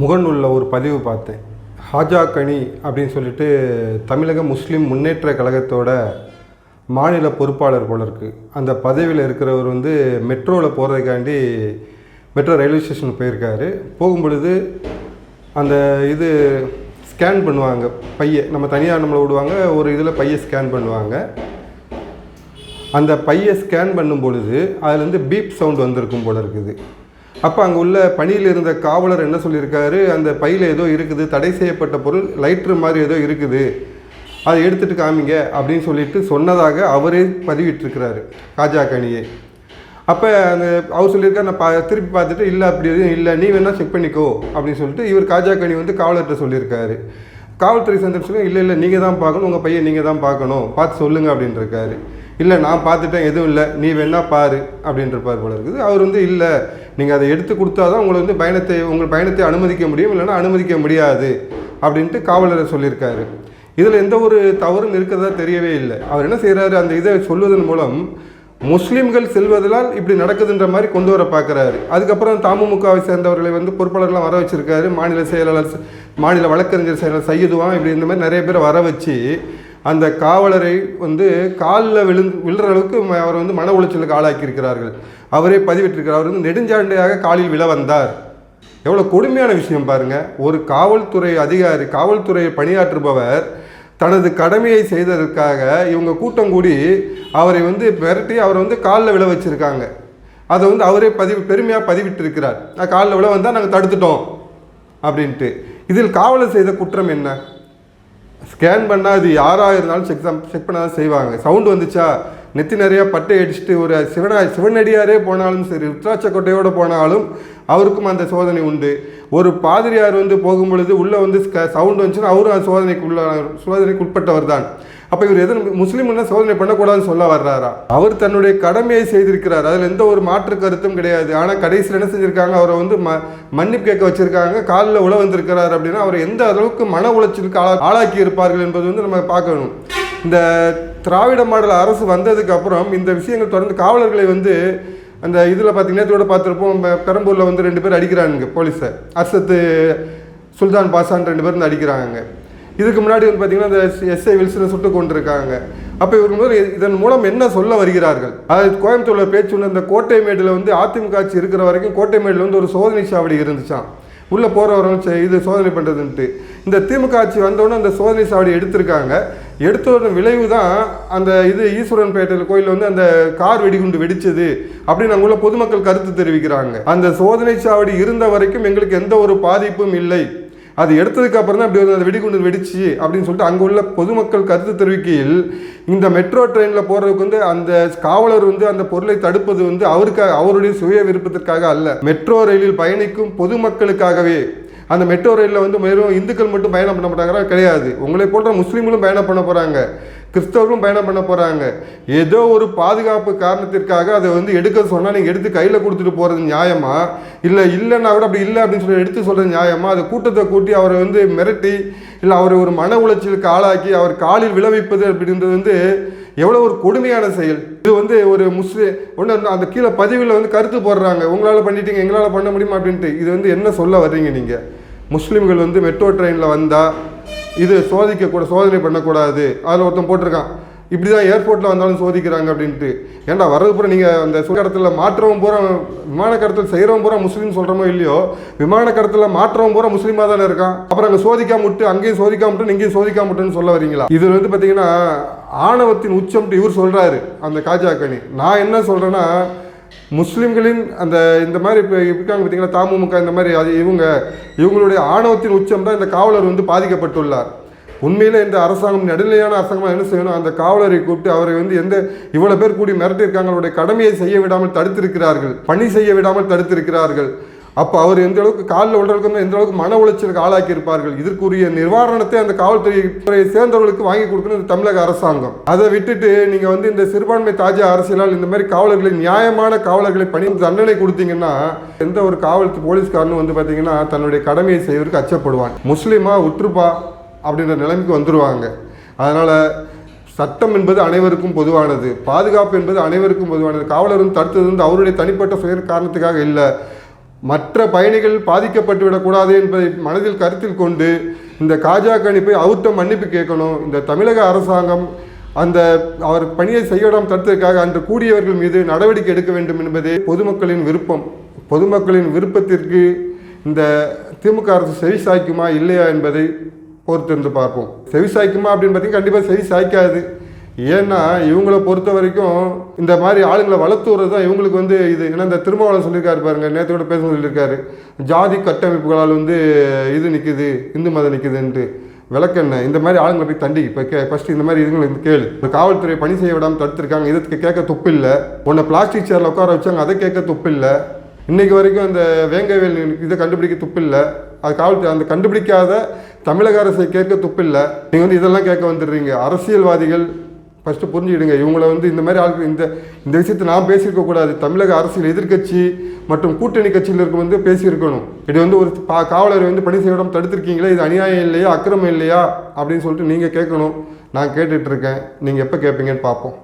முகநூலில் ஒரு பதிவு பார்த்தேன். ஹாஜா கனி அப்படின்னு சொல்லிட்டு தமிழக முஸ்லீம் முன்னேற்ற கழகத்தோட மாநில பொறுப்பாளர் போல இருக்குது அந்த பதவியில் இருக்கிறவர் வந்து மெட்ரோவில் போகிறதுக்காண்டி மெட்ரோ ரயில்வே ஸ்டேஷன் போயிருக்காரு. போகும்பொழுது அந்த இது ஸ்கேன் பண்ணுவாங்க. பையை நம்ம தனியார் நம்மளை விடுவாங்க ஒரு இதில் பையை ஸ்கேன் பண்ணுவாங்க. அந்த பையை ஸ்கேன் பண்ணும் பொழுது அதுலேருந்து பீப் சவுண்ட் வந்திருக்கும் போல இருக்குது. அப்போ அங்கே உள்ள பணியில் இருந்த காவலர் என்ன சொல்லியிருக்காரு? அந்த பையில் ஏதோ இருக்குது தடை செய்யப்பட்ட பொருள் லைட்ரு மாதிரி ஏதோ இருக்குது. அதை எடுத்துகிட்டு காமிங்க அப்படின்னு சொல்லிட்டு சொன்னதாக அவரே பதிவிட்டிருக்கிறாரு காஜா கனியை அப்போ அந்த அவர் சொல்லியிருக்காரு நான் பா திருப்பி பார்த்துட்டு இல்லை அப்படி எதுவும் இல்லை நீ வேணால் செக் பண்ணிக்கோ அப்படின்னு சொல்லிட்டு இவர் காஜா கனி வந்து காவலர்கிட்ட சொல்லியிருக்காரு. காவல்துறை சேர்ந்து இல்லை இல்லை நீங்கள் தான் பார்க்கணும் உங்கள் பையன் நீங்கள் தான் பார்க்கணும் பார்த்து சொல்லுங்கள் அப்படின்னு இருக்காரு. இல்லை நான் பார்த்துட்டேன் எதுவும் இல்லை. நீ வேணா பாரு அப்படின்றப்பார் போல இருக்குது. அவர் வந்து இல்லை நீங்கள் அதை எடுத்து கொடுத்தா தான் உங்களை வந்து பயணத்தை உங்கள் பயணத்தை அனுமதிக்க முடியும் இல்லைன்னா அனுமதிக்க முடியாது அப்படின்ட்டு காவலரை சொல்லியிருக்காரு. இதில் எந்த ஒரு தவறும் இருக்கிறதா தெரியவே இல்லை. அவர் என்ன செய்கிறாரு அந்த இதை சொல்வதன் மூலம் முஸ்லீம்கள் செல்வதனால் இப்படி நடக்குதுன்ற மாதிரி கொண்டு வர பார்க்குறாரு. அதுக்கப்புறம் தமுமுகவை சேர்ந்தவர்களை வந்து பொறுப்பாளர்லாம் வர வச்சுருக்காரு. மாநில செயலாளர் மாநில வழக்கறிஞர் செயலாளர் சையதுவான் இப்படி இந்த மாதிரி நிறைய பேர் வர வச்சு அந்த காவலரை வந்து காலில் விழுந்து விழுற அளவுக்கு அவர் வந்து மன உளைச்சலுக்கு ஆளாக்கியிருக்கிறார்கள். அவரே பதிவிட்டிருக்கிறார். அவர் வந்து நெடுஞ்சாண்டையாக காலில் விழ வந்தார். எவ்வளோ கொடுமையான விஷயம் பாருங்க. ஒரு காவல்துறை அதிகாரி காவல்துறை பணியாற்றுபவர் தனது கடமையை செய்ததற்காக இவங்க கூட்டம் கூடி அவரை வந்து மிரட்டி அவரை வந்து காலில் விழ வச்சுருக்காங்க. அதை வந்து அவரே பதிவு பெருமையாக பதிவிட்டிருக்கிறார். நான் காலில் விழ வந்தால் நாங்கள் தடுத்துட்டோம். அப்படின்ட்டு. இதில் காவலர் செய்த குற்றம் என்ன? ஸ்கேன் பண்ணால் அது யாராக இருந்தாலும் செக் செக் பண்ணால் தான் செய்வாங்க. சவுண்டு வந்துச்சா? நெத்தி நிறையா பட்டை அடிச்சுட்டு ஒரு சிவனா சிவனடியாரே போனாலும் சரி ருத்ராட்ச கொட்டையோடு போனாலும் அவருக்கும் அந்த சோதனை உண்டு. ஒரு பாதிரியார் வந்து போகும்பொழுது உள்ளே வந்து சவுண்டு வந்துச்சுன்னா அவரும் அந்த சோதனைக்கு உள்ள சோதனைக்கு உட்பட்டவர் தான். அப்போ இவர் எது முஸ்லீம்னா சோதனை பண்ணக்கூடாதுன்னு சொல்ல வர்றாரா? அவர் தன்னுடைய கடமையை செய்திருக்கிறார். அதில் எந்த ஒரு மாற்று கருத்தும் கிடையாது. ஆனால் கடைசியில் என்ன செஞ்சுருக்காங்க? அவரை வந்து ம மன்னிப்பு கேட்க வச்சிருக்காங்க. காலில் உழ வந்திருக்கிறார் அப்படின்னா அவர் எந்த அளவுக்கு மன உளைச்சலுக்கு ஆளா ஆளாக்கி இருப்பார்கள் என்பது வந்து நம்ம பார்க்கணும். இந்த திராவிட மாடல் அரசு வந்ததுக்கு அப்புறம் இந்த விஷயங்கள் தொடர்ந்து காவலர்களை வந்து அந்த இதில் பார்த்தீங்கன்னா இதோட பார்த்துருப்போம் பெரம்பூரில் வந்து ரெண்டு பேர் அடிக்கிறானுங்க போலீஸை. அர்சத்து சுல்தான் பாஷான் ரெண்டு பேர் வந்து அடிக்கிறாங்க. இதுக்கு முன்னாடி வந்து பார்த்தீங்கன்னா இந்த எஸ்ஐ வில்சனை சுட்டு கொண்டிருக்காங்க. அப்போ இவங்க இதன் மூலம் என்ன சொல்ல வருகிறார்கள்? அதாவது கோயம்புத்தூரில் பேச்சு இந்த கோட்டை மேடில் வந்து அதிமுக ஆட்சி இருக்கிற வரைக்கும் கோட்டை மேடில் வந்து ஒரு சோதனை சாவடி இருந்துச்சான் உள்ளே போகிறவங்க இது சோதனை பண்ணுறதுன்ட்டு இந்த திமுக ஆட்சி வந்தோடனே அந்த சோதனை சாவடி எடுத்திருக்காங்க. எடுத்தோட விளைவு தான் அந்த இது ஈஸ்வரன் பேட்டையில் கோயிலில் வந்து அந்த கார் வெடிகுண்டு வெடிச்சது அப்படின்னு அங்குள்ள பொதுமக்கள் கருத்து தெரிவிக்கிறாங்க. அந்த சோதனை சாவடி இருந்த வரைக்கும் எங்களுக்கு எந்த ஒரு பாதிப்பும் இல்லை. அது எடுத்ததுக்கு அப்புறம் தான் இப்படி ஒரு அந்த வெடிகுண்டு வெடிச்சு அப்படின்னு சொல்லிட்டு அங்கே உள்ள பொதுமக்கள் கருத்து தெரிவிக்கையில் இந்த மெட்ரோ ட்ரெயினில் போகிறதுக்கு வந்து அந்த காவலர் வந்து அந்த பொருளை தடுப்பது வந்து அவருக்காக அவருடைய சுய விருப்பத்திற்காக அல்ல. மெட்ரோ ரயிலில் பயணிக்கும் பொதுமக்களுக்காகவே அந்த மெட்ரோ ரயிலில் வந்து வெறும் இந்துக்கள் மட்டும் பயணம் பண்ண மாட்டாங்க. கிடையாது. உங்களை போன்ற முஸ்லீம்களும் பயணம் பண்ண போகிறாங்க கிறிஸ்தவர்களும் பயணம் பண்ண போகிறாங்க ஏதோ ஒரு பாதுகாப்பு காரணத்திற்காக அதை வந்து எடுக்க சொன்னால் நீங்கள் எடுத்து கையில் கொடுத்துட்டு போகிறது நியாயமா? இல்லை இல்லைன்னா கூட அப்படி இல்லை அப்படின்னு சொல்லி எடுத்து சொல்கிறது நியாயமா? அதை கூட்டத்தை கூட்டி அவரை வந்து மிரட்டி இல்லை அவரை ஒரு மன உளைச்சலுக்கு ஆளாக்கி அவர் காலில் விளைவிப்பது அப்படின்றது வந்து எவ்வளோ ஒரு கொடுமையான செயல். இது வந்து ஒரு முஸ்லீம் ஒன்று அந்த கீழே பதிவில் வந்து கருத்து போடுறாங்க. உங்களால் பண்ணிட்டீங்க எங்களால் பண்ண முடியுமா அப்படின்ட்டு. இது வந்து என்ன சொல்ல வர்றீங்க நீங்கள் முஸ்லீம்கள் வந்து மெட்ரோ ட்ரெயினில் வந்தால் இது சோதிக்க கூட சோதனை பண்ணக்கூடாது. அதில் ஒருத்தன் போட்டிருக்கான். இப்படி தான் ஏர்போர்ட்டில் வந்தாலும் சோதிக்கிறாங்க அப்படின்ட்டு. ஏன்டா வரது பூரா நீங்கள் அந்த கடத்தில் மாற்றவும் பூரா விமான கடத்தல் செய்கிறவன் பூரா முஸ்லீம் சொல்கிறமோ இல்லையோ விமான கடத்தில் மாற்றவும் பூரா முஸ்லீமாக தானே இருக்கான். அப்புறம் அங்கே சோதிக்காம விட்டு அங்கேயும் சோதிக்காம விட்டு இங்கேயும் சோதிக்காம விட்டுன்னு சொல்ல வரீங்களா? இது வந்து பார்த்தீங்கன்னா ஆணவத்தின் உச்சம்ட்டு இவர் சொல்கிறாரு அந்த காஜா கனி நான் என்ன சொல்கிறேன்னா முஸ்லீம்களின் அந்த இந்த மாதிரி இப்போ இருக்காங்க பார்த்தீங்களா தாமுமுக இந்த மாதிரி அது இவங்க இவங்களுடைய ஆணவத்தின் உச்சம் தான் இந்த காவலர் வந்து பாதிக்கப்பட்டுள்ளார். உண்மையில் இந்த அரசாங்கம் நடுநிலையான அரசாங்கம் என்ன செய்யணும்? அந்த காவலரை கூப்பிட்டு அவரை வந்து எந்த இவ்வளோ பேர் கூடி மிரட்டியிருக்காங்க அவருடைய கடமையை செய்ய விடாமல் தடுத்திருக்கிறார்கள் பணி செய்ய விடாமல் தடுத்திருக்கிறார்கள். அப்போ அவர் எந்த அளவுக்கு காலில் விடுறதுக்கு வந்து எந்த அளவுக்கு மன உளைச்சலுக்கு ஆளாக்கி இருப்பார்கள்? இதற்குரிய நிவாரணத்தை அந்த காவல்துறை சேர்ந்தவர்களுக்கு வாங்கி கொடுக்கணும் இந்த தமிழக அரசாங்கம். அதை விட்டுட்டு நீங்கள் வந்து இந்த சிறுபான்மை தாஜா அரசியலால் இந்த மாதிரி காவலர்களை நியாயமான காவலர்களை பணி தண்டனை கொடுத்தீங்கன்னா எந்த ஒரு காவல் போலீஸ்காரனும் வந்து பார்த்தீங்கன்னா தன்னுடைய கடமையை செய்வதற்கு அச்சப்படுவான். முஸ்லீமா உற்றுப்பா அப்படின்ற நிலைமைக்கு வந்துடுவாங்க அதனால் சட்டம் என்பது அனைவருக்கும் பொதுவானது. பாதுகாப்பு என்பது அனைவருக்கும் பொதுவானது. காவலரும் தடுத்தது வந்து அவருடைய தனிப்பட்ட சுய காரணத்துக்காக இல்லை. மற்ற பயணிகள் பாதிக்கப்பட்டு விடக்கூடாது என்பதை மனதில் கருத்தில் கொண்டு இந்த காஜா கணிப்பை அவுத்த மன்னிப்பு கேட்கணும். இந்த தமிழக அரசாங்கம் அந்த அவர் பணியை செய்யவிடாமல் தடுத்ததற்காக அன்று கூடியவர்கள் மீது நடவடிக்கை எடுக்க வேண்டும் என்பதே பொதுமக்களின் விருப்பம். பொதுமக்களின் விருப்பத்திற்கு இந்த திமுக அரசு செவி சாய்க்குமா இல்லையா என்பதை பொறுத்திருந்து பார்ப்போம். செவி சாய்க்குமா அப்படின்னு பார்த்தீங்கன்னா கண்டிப்பாக செவி சாய்க்காது. ஏன்னா இவங்கள பொறுத்த வரைக்கும் இந்த மாதிரி ஆளுங்களை வளர்த்து விடுறது தான் இவங்களுக்கு வந்து இது. ஏன்னா இந்த திருமாவளவன் சொல்லியிருக்காரு பாருங்க நேற்று கூட பேச சொல்லியிருக்காரு ஜாதி கட்டமைப்புகளால் வந்து இது நிற்குது இந்து மதம் நிற்குதுன்ட்டு விளக்கெண்ண இந்த மாதிரி ஆளுங்களை போய் தண்டி இப்போ கே ஃபஸ்ட்டு இந்த மாதிரி இதுங்களை கேளு. ஒரு காவல்துறை பணி செய்ய விடாமல் தடுத்திருக்காங்க இதுக்கு கேட்க துப்பு இல்லை. உன்னை பிளாஸ்டிக் சேரில் உட்கார வச்சாங்க அதை கேட்க துப்பு இல்லை. இன்னைக்கு வரைக்கும் அந்த வேங்கவேல் இதை கண்டுபிடிக்க துப்பு இல்லை. அது காவல்துறை அந்த கண்டுபிடிக்காத தமிழக அரசை கேட்க துப்பில்லை நீங்கள் வந்து இதெல்லாம் கேட்க வந்துடுறீங்க. அரசியல்வாதிகள் ஃபஸ்ட்டு புரிஞ்சுக்கிடுங்க. இவங்கள வந்து இந்த மாதிரி ஆளுக்கு இந்த இந்த விஷயத்தை நான் பேசியிருக்க கூடாது. தமிழக அரசியல் எதிர்க்கட்சி மற்றும் கூட்டணி கட்சியில் இருக்க வந்து பேசியிருக்கணும். இது வந்து ஒரு பா காவலரை வந்து பணி செய்யணும் தடுத்திருக்கீங்களே இது அநியாயம் இல்லையா அக்கிரமம் இல்லையா அப்படின்னு சொல்லிட்டு நீங்கள் கேட்கணும். நான் கேட்டுட்ருக்கேன் நீங்கள் எப்போ கேட்பீங்கன்னு பார்ப்போம்.